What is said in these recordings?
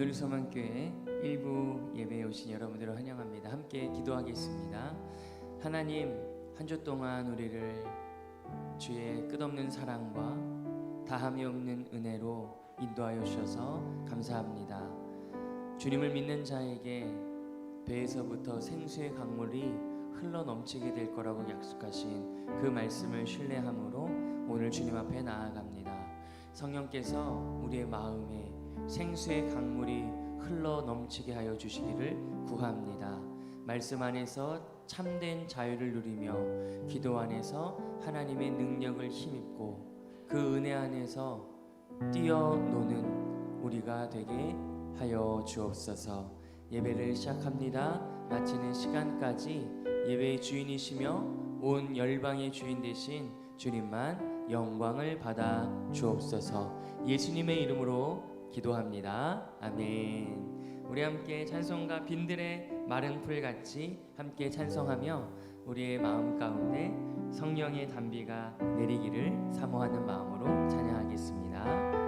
오늘 소망교회 일부 예배에 오신 여러분들을 환영합니다. 함께 기도하겠습니다. 하나님 한 주 동안 우리를 주의 끝없는 사랑과 다함이 없는 은혜로 인도하여 주셔서 감사합니다. 주님을 믿는 자에게 배에서부터 생수의 강물이 흘러 넘치게 될 거라고 약속하신 그 말씀을 신뢰함으로 오늘 주님 앞에 나아갑니다. 성령께서 우리의 마음에 생수의 강물이 흘러 넘치게 하여 주시기를 구합니다. 말씀 안에서 참된 자유를 누리며 기도 안에서 하나님의 능력을 힘입고 그 은혜 안에서 뛰어노는 우리가 되게 하여 주옵소서. 예배를 시작합니다. 마치는 시간까지 예배의 주인이시며 온 열방의 주인 되신 주님만 영광을 받아 주옵소서. 예수님의 이름으로 기도합니다. 아멘. 우리 함께 찬송가 빈들의 마른 풀 같이 함께 찬송하며 우리의 마음 가운데 성령의 단비가 내리기를 사모하는 마음으로 찬양하겠습니다.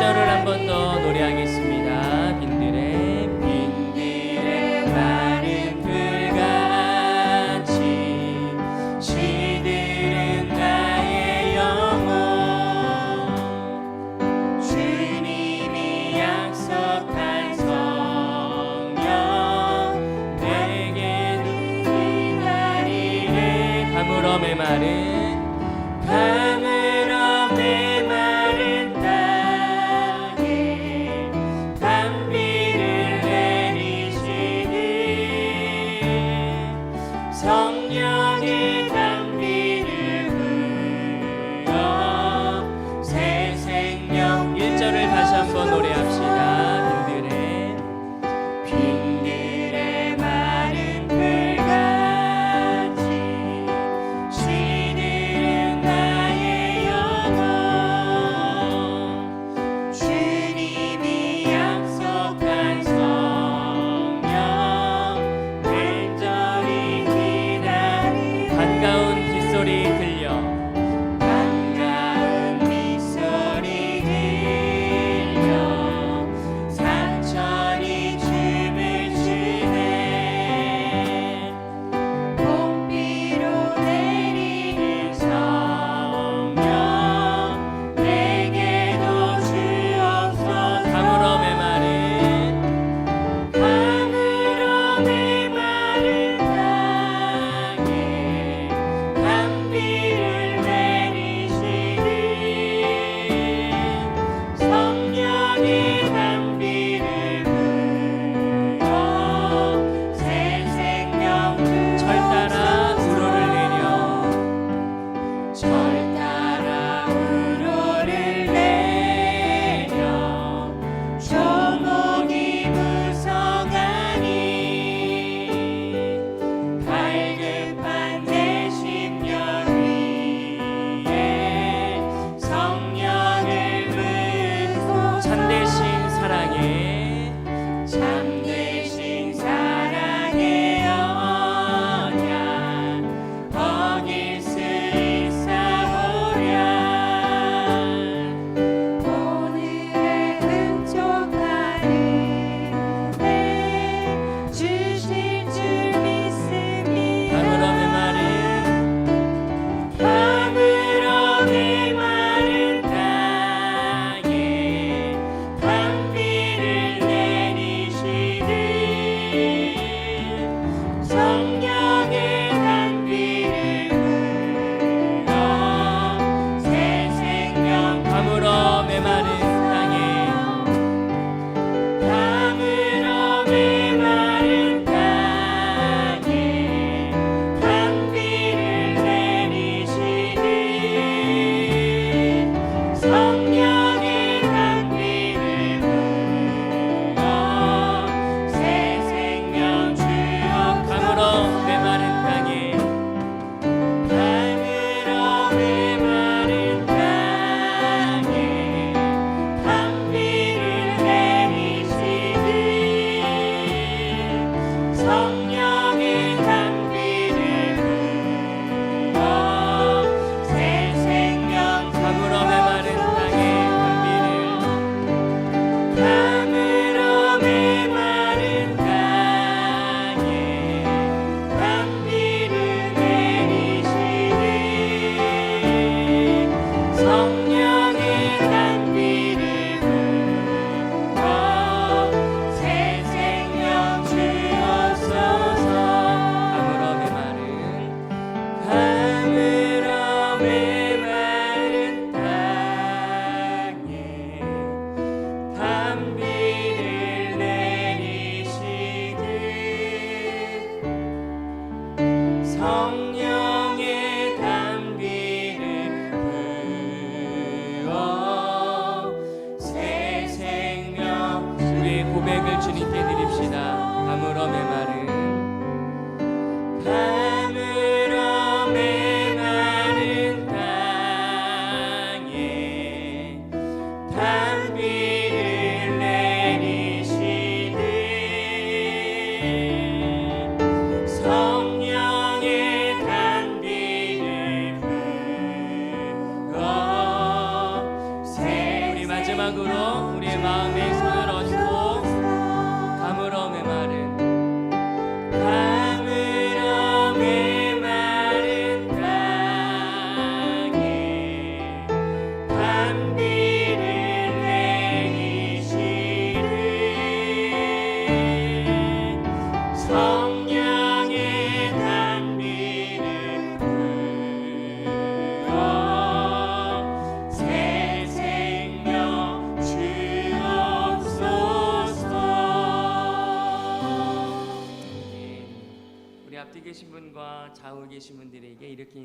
1절을 한 번 더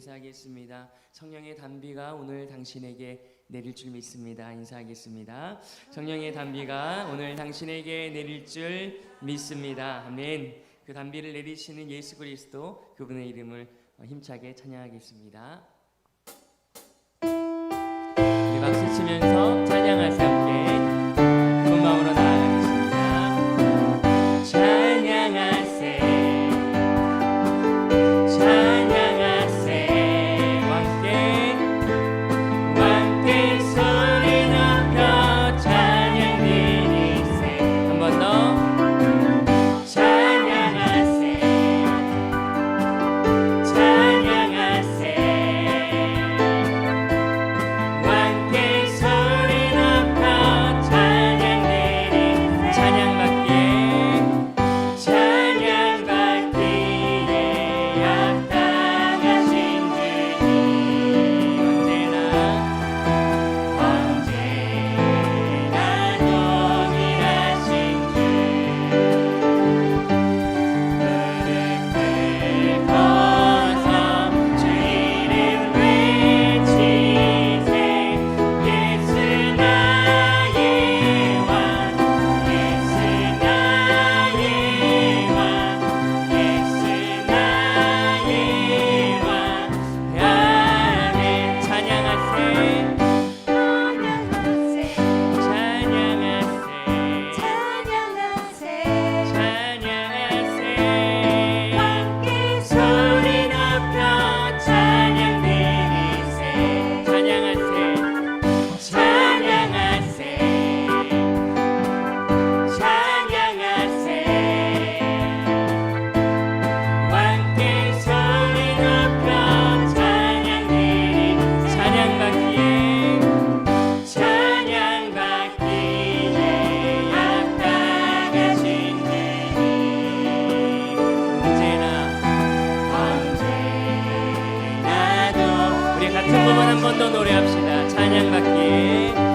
인사하겠습니다. 성령의 단비가 오늘 당신에게 내릴 줄 믿습니다. 인사하겠습니다. 성령의 단비가 오늘 당신에게 내릴 줄 믿습니다. 아멘. 그 단비를 내리시는 예수 그리스도 그분의 이름을 어, 힘차게 찬양하겠습니다. 박수 치면서 찬양하세요. 같은 부분 한 번 더 노래합시다. 찬양받기.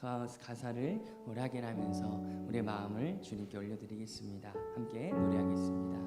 함께 가사를 오락이라면서 우리의 마음을 주님께 올려드리겠습니다. 함께 노래하겠습니다.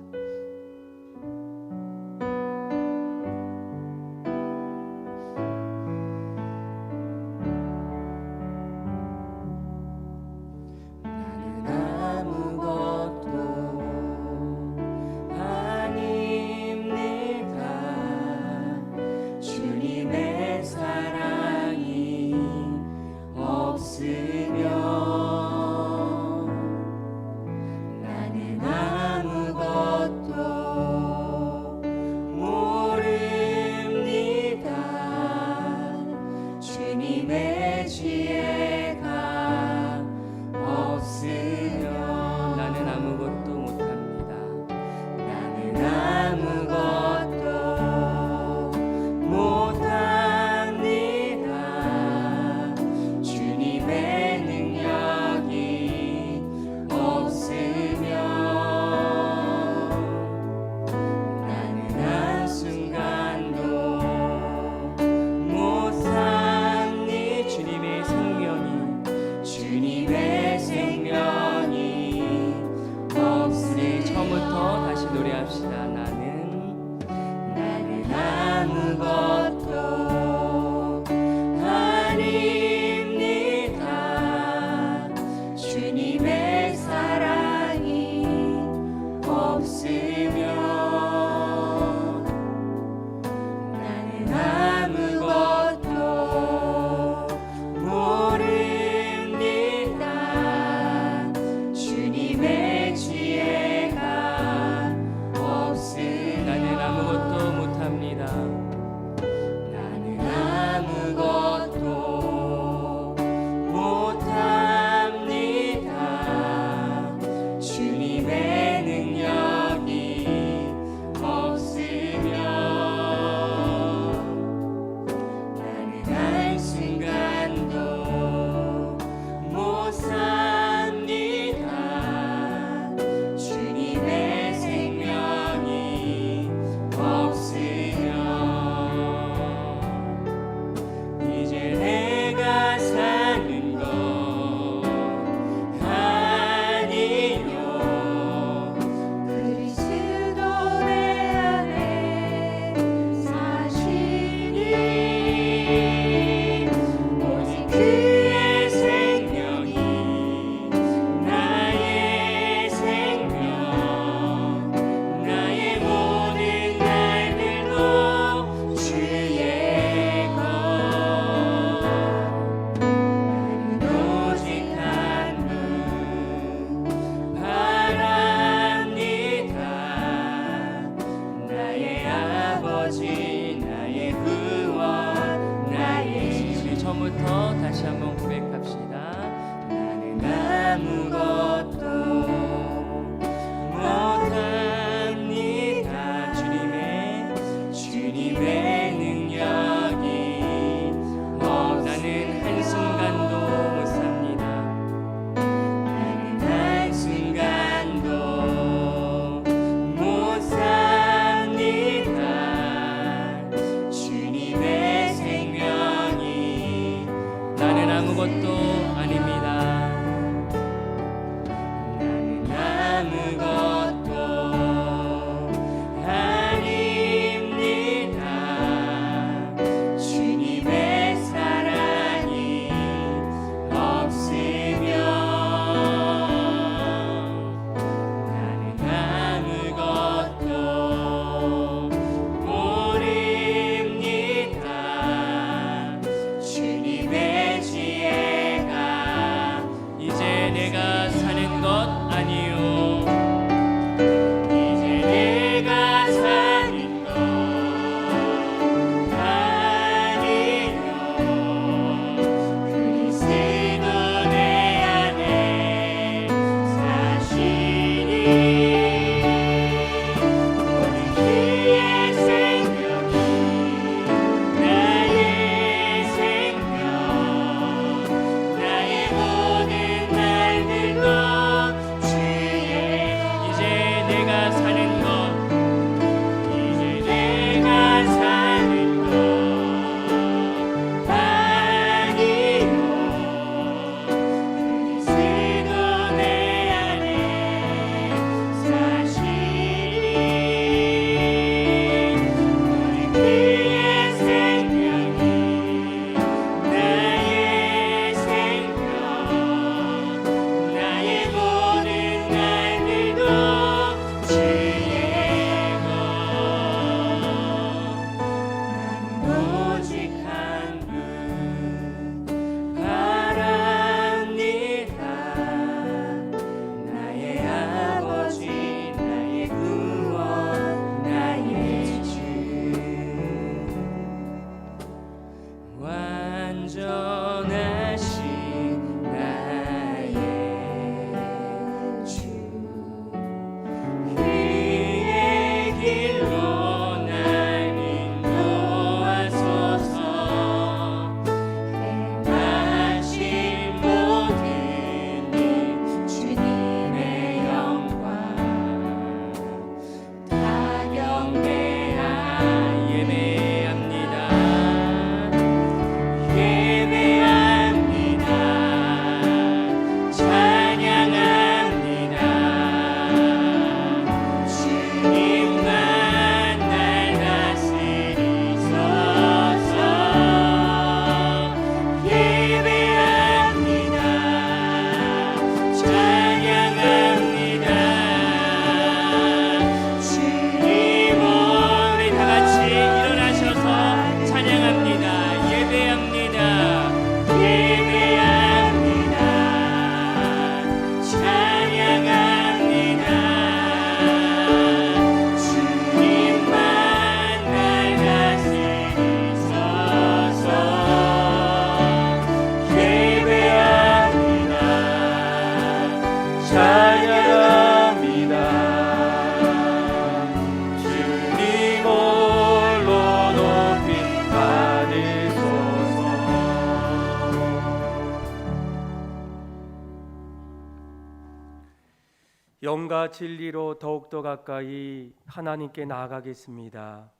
진리로 더욱더 가까이 하나님께 나아가겠습니다.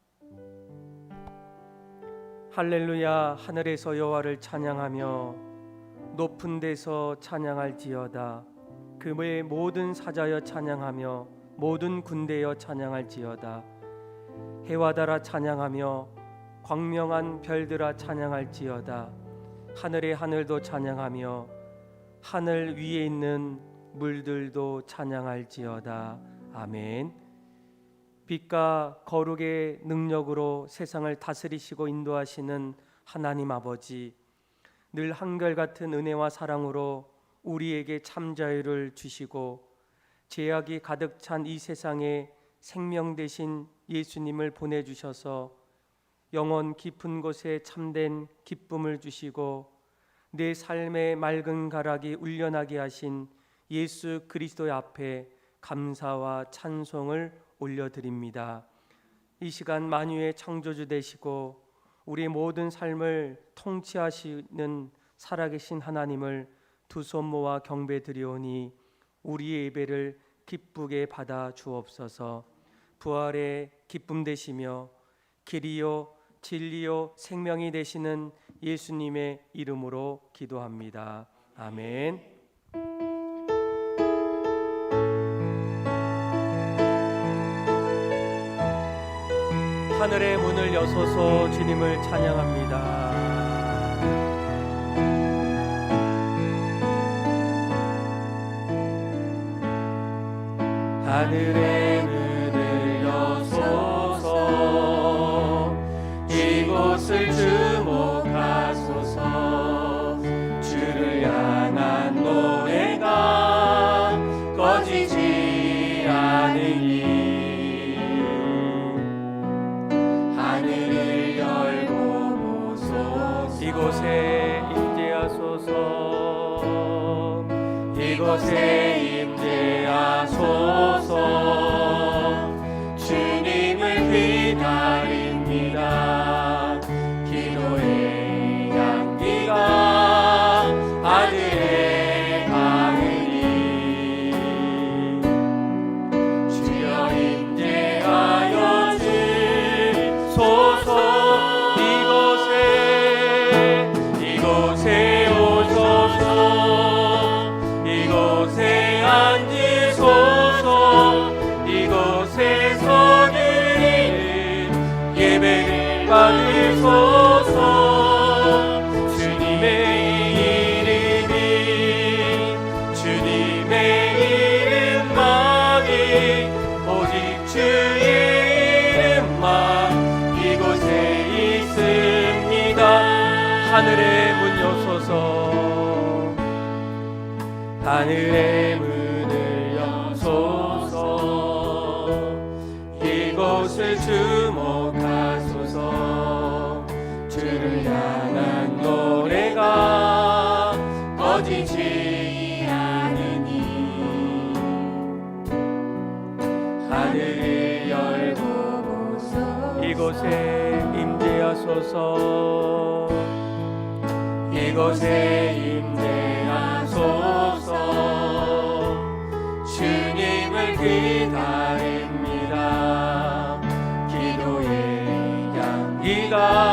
할렐루야 하늘에서 여호와를 찬양하며 높은 데서 찬양할지어다. 그의 모든 사자여 찬양하며 모든 군대여 찬양할지어다. 해와 달아 찬양하며 광명한 별들아 찬양할지어다. 하늘의 하늘도 찬양하며 하늘 위에 있는 물들도 찬양할지어다. 아멘. 빛과 거룩의 능력으로 세상을 다스리시고 인도하시는 하나님 아버지 늘 한결같은 은혜와 사랑으로 우리에게 참 자유를 주시고 죄악이 가득 찬 이 세상에 생명 대신 예수님을 보내 주셔서 영원 깊은 곳에 참된 기쁨을 주시고 내 삶의 맑은 가락이 울려나게 하신 예수 그리스도의 앞에 감사와 찬송을 올려드립니다. 이 시간 만유의 창조주 되시고 우리 모든 삶을 통치하시는 살아계신 하나님을 두 손 모아 경배드리오니 우리의 예배를 기쁘게 받아 주옵소서. 부활의 기쁨 되시며 길이요 진리요 생명이 되시는 예수님의 이름으로 기도합니다. 아멘. 하늘의 문을 여소서 주님을 찬양합니다. 하늘의 이곳에 임재하소서. 이곳에 임재하소서. 주님을 기다립니다. 기도의 향기가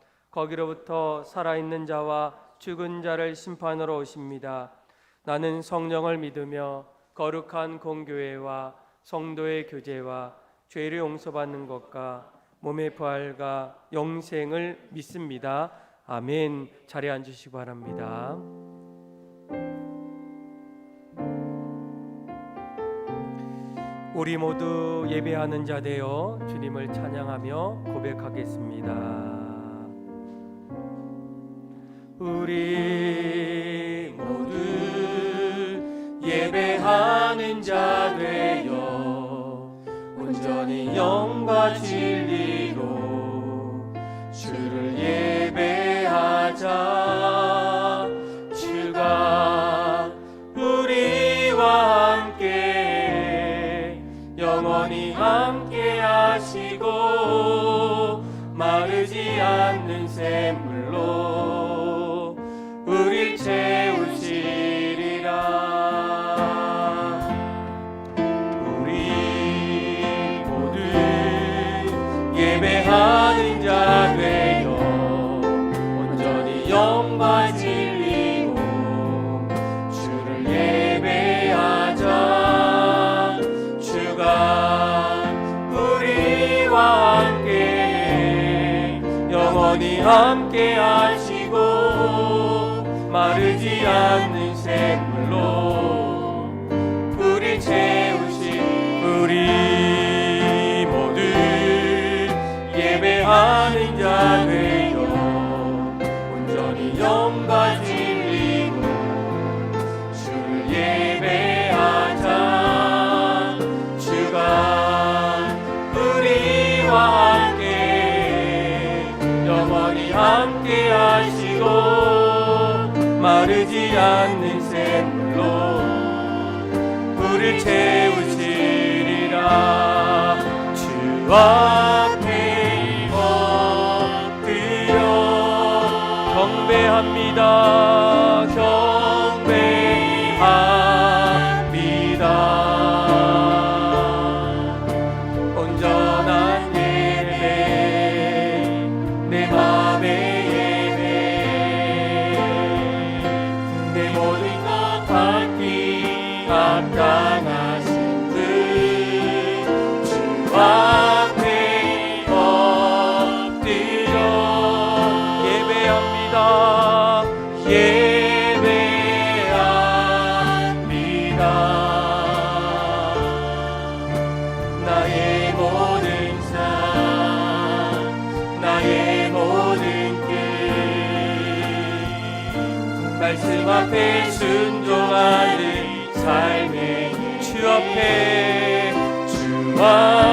거기로부터 살아있는 자와 죽은 자를 심판으로 오십니다. 나는 성령을 믿으며 거룩한 공교회와 성도의 교제와 죄를 용서받는 것과 몸의 부활과 영생을 믿습니다. 아멘. 자리에 앉으시기 바랍니다. 우리 모두 예배하는 자 되어 주님을 찬양하며 고백하겠습니다. 우리 모두 예배하는 자 되어 온전히 영과 진리 마르지 않는 샘물로 우릴 채우시리라. 주 앞에 엎드려 경배합니다 말씀 앞에 순종하는 삶의 주 앞에 주앞